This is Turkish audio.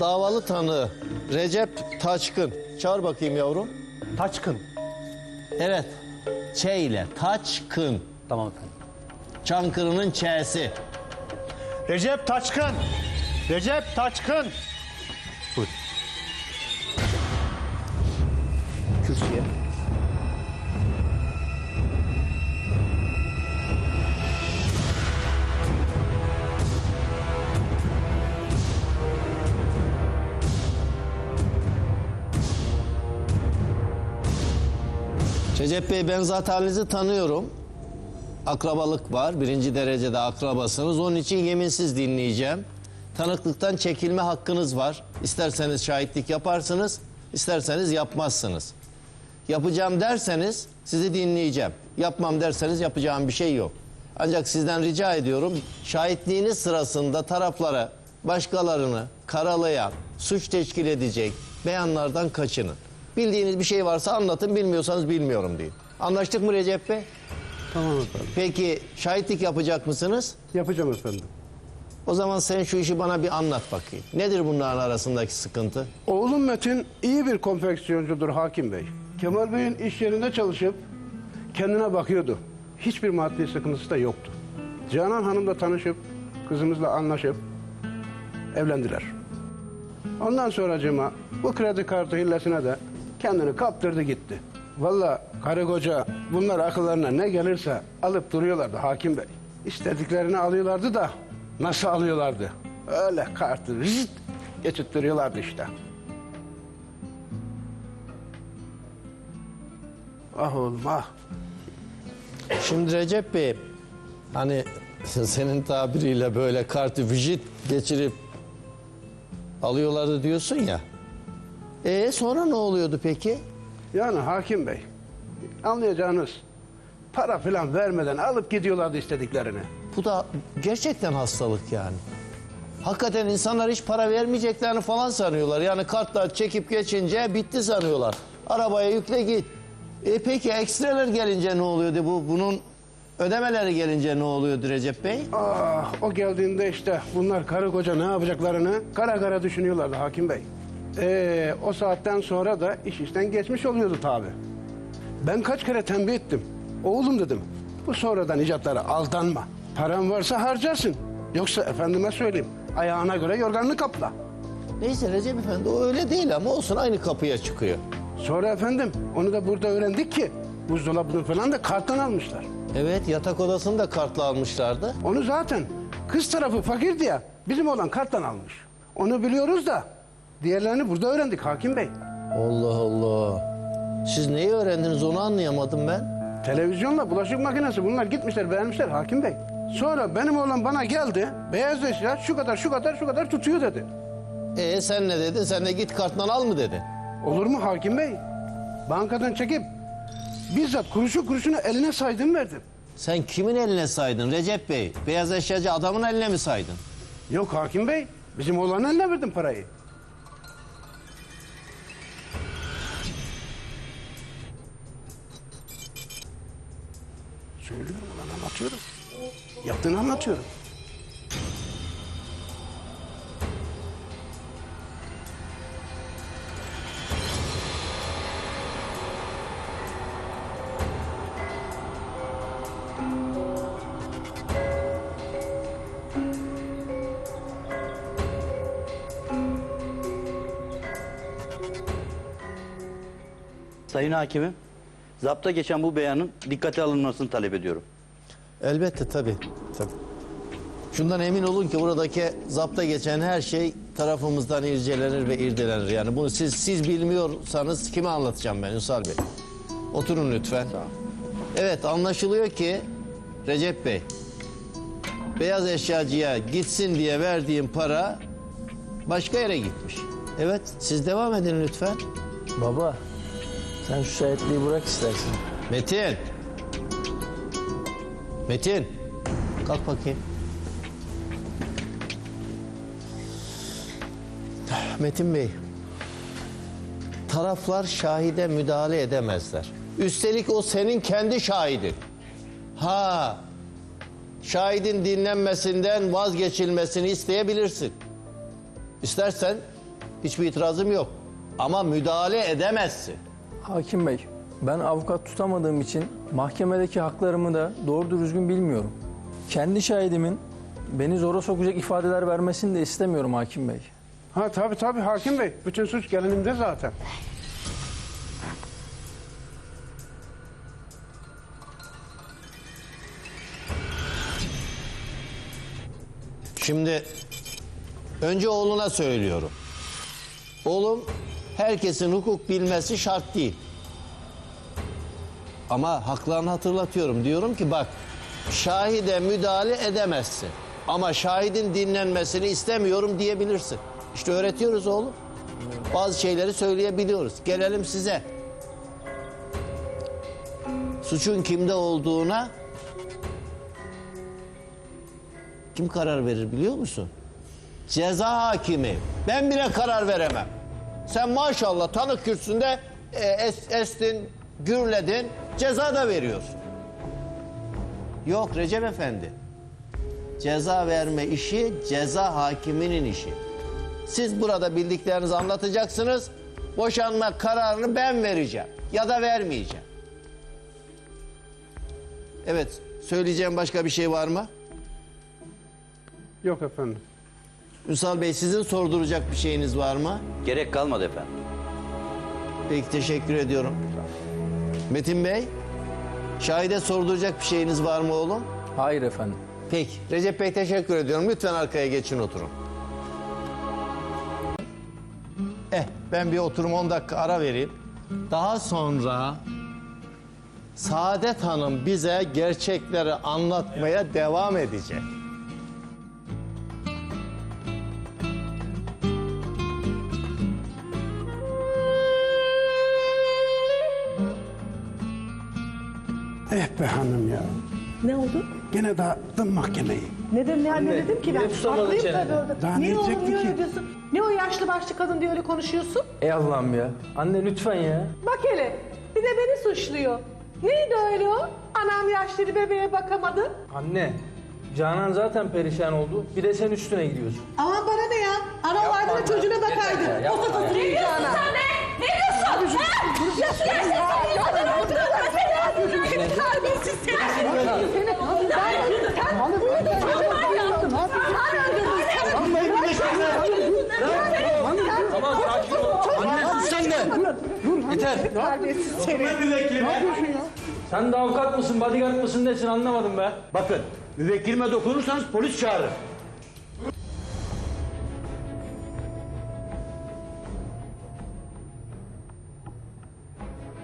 Davalı tanığı Recep Taçkın. Çağır bakayım yavrum. Taçkın. Evet. Ç ile Taçkın. Tamam efendim. Çankırı'nın Ç'si. Recep Taçkın. Recep Taçkın. Buyur. Kürsüye. Recep Bey ben zaten tanıyorum. Akrabalık var. Birinci derecede akrabasınız. Onun için yeminsiz dinleyeceğim. Tanıklıktan çekilme hakkınız var. İsterseniz şahitlik yaparsınız, isterseniz yapmazsınız. Yapacağım derseniz sizi dinleyeceğim. Yapmam derseniz yapacağım bir şey yok. Ancak sizden rica ediyorum şahitliğiniz sırasında taraflara başkalarını karalayan, suç teşkil edecek beyanlardan kaçının. Bildiğiniz bir şey varsa anlatın, bilmiyorsanız bilmiyorum deyin. Anlaştık mı Recep Bey? Tamam efendim. Peki şahitlik yapacak mısınız? Yapacağım efendim. O zaman sen şu işi bana bir anlat bakayım. Nedir bunların arasındaki sıkıntı? Oğlum Metin iyi bir konfeksiyoncudur hakim bey. Kemal Bey'in iş yerinde çalışıp kendine bakıyordu. Hiçbir maddi sıkıntısı da yoktu. Canan Hanım'la tanışıp kızımızla anlaşıp evlendiler. Ondan sonracığıma bu kredi kartı hillesine de kendini kaptırdı gitti. Vallahi karı koca bunlar akıllarına ne gelirse alıp duruyorlardı hakim bey. İstediklerini alıyorlardı da nasıl alıyorlardı? Öyle kartı zıt geçittiriyorlardı işte. Ah oğlum ah. Şimdi Recep Bey, hani senin tabiriyle böyle kartı vijit geçirip alıyorlardı diyorsun ya. E sonra ne oluyordu peki? Yani hakim bey anlayacağınız para falan vermeden alıp gidiyorlardı istediklerini. Bu da gerçekten hastalık yani. Hakikaten insanlar hiç para vermeyeceklerini falan sanıyorlar. Yani kartlar çekip geçince bitti sanıyorlar. Arabaya yükle git. E peki ekstreler gelince ne oluyordu bu? Bunun ödemeleri gelince ne oluyordu Recep Bey? Ah o geldiğinde işte bunlar karı koca ne yapacaklarını kara kara düşünüyorlardı hakim bey. Ee, o saatten sonra da iş işten geçmiş oluyordu tabi. Ben kaç kere tembih ettim. Oğlum dedim bu sonradan icatlara aldanma. Paran varsa harcarsın. Yoksa efendime söyleyeyim ayağına göre yorganını kapla. Neyse Recep Efendi o öyle değil ama olsun aynı kapıya çıkıyor. Sonra efendim onu da burada öğrendik ki buzdolabını falan da karttan almışlar. Evet yatak odasını da kartla almışlardı. Onu zaten kız tarafı fakirdi ya bizim olan karttan almış. Onu biliyoruz da diğerlerini burada öğrendik hakim bey. Allah Allah. Siz neyi öğrendiniz onu anlayamadım ben. Televizyonla bulaşık makinesi bunlar gitmişler beğenmişler hakim bey. Sonra benim oğlan bana geldi beyaz eşya şu kadar şu kadar şu kadar tutuyor dedi. E sen ne dedin? Sen de git karttan al mı dedin? Olur mu hakim bey? Bankadan çekip bizzat kuruşu kuruşunu eline saydım verdim. Sen kimin eline saydın Recep Bey? Beyaz eşyacı adamın eline mi saydın? Yok hakim bey bizim oğlanın eline verdim parayı. Söylüyorum ulan anlatıyorum. Yaptığını anlatıyorum. Sayın Hakimim, zapta geçen bu beyanın dikkate alınmasını talep ediyorum. Elbette tabii. tabii. Şundan emin olun ki buradaki zapta geçen her şey tarafımızdan ircelenir ve irdelenir. Yani bunu siz siz bilmiyorsanız kime anlatacağım ben Ünsal Bey? Oturun lütfen. Evet anlaşılıyor ki Recep Bey beyaz eşyacıya gitsin diye verdiğim para başka yere gitmiş. Evet siz devam edin lütfen. Baba, sen şu şahitliği bırak istersen. Metin. Metin. Kalk bakayım. Metin Bey. Taraflar şahide müdahale edemezler. Üstelik o senin kendi şahidin. Ha. Şahidin dinlenmesinden vazgeçilmesini isteyebilirsin. İstersen Hiçbir itirazım yok. Ama müdahale edemezsin. Hakim Bey, ben avukat tutamadığım için mahkemedeki haklarımı da doğru düzgün bilmiyorum. Kendi şahidimin beni zora sokacak ifadeler vermesini de istemiyorum Hakim Bey. Ha tabii tabii hakim bey. Bütün suç gelinimde zaten. Şimdi önce oğluna söylüyorum. Oğlum herkesin hukuk bilmesi şart değil. Ama haklarını hatırlatıyorum. Diyorum ki bak şahide müdahale edemezsin. Ama şahidin dinlenmesini istemiyorum diyebilirsin. İşte öğretiyoruz oğlum. Bazı şeyleri söyleyebiliyoruz. Gelelim size. Suçun kimde olduğuna kim karar verir biliyor musun? Ceza hakimi. Ben bile karar veremem. Sen maşallah tanık kürsüsünde e, es- estin, gürledin, ceza da veriyorsun. Yok Recep Efendi. Ceza verme işi ceza hakiminin işi. Siz burada bildiklerinizi anlatacaksınız. Boşanma kararını ben vereceğim ya da vermeyeceğim. Evet, söyleyeceğim başka bir şey var mı? Yok efendim. Ünsal Bey sizin sorduracak bir şeyiniz var mı? Gerek kalmadı efendim. Peki teşekkür ediyorum. Metin Bey, şahide sorduracak bir şeyiniz var mı oğlum? Hayır efendim. Peki. Recep Bey teşekkür ediyorum. Lütfen arkaya geçin oturun. Eh ben bir oturum 10 dakika ara vereyim. Daha sonra Saadet Hanım bize gerçekleri anlatmaya devam edecek. Eh be hanım ya. Ne oldu? Gene dağıttın mahkemeyi. Ne dedim, ne, ne dedim ki ben? yine Haklıyım çeneni. tabii orada. Daha niye ne oğlum diyecekti niye ki? öyle diyorsun? Ne o yaşlı başlı kadın diye öyle konuşuyorsun? Ey Allah'ım ya. Anne lütfen ya. Bak hele bir de beni suçluyor. Neydi öyle o? Anam yaşlı bebeğe bakamadı. Anne, Canan zaten perişan oldu. Bir de sen üstüne gidiyorsun. Aman bana ne ya? Anam vardı da çocuğuna bakaydı. O da tutmayacağına. Sen ne? Ne diyorsun? Ha? Ya şu yaşta sen kadın öldürme seni. Kim terbiyesiz seni? Seni Anne sen de. Yeter. Sen de avukat mısın, bodyguard mısın nesin anlamadım be. Bakın müvekkilime dokunursanız polis çağırır.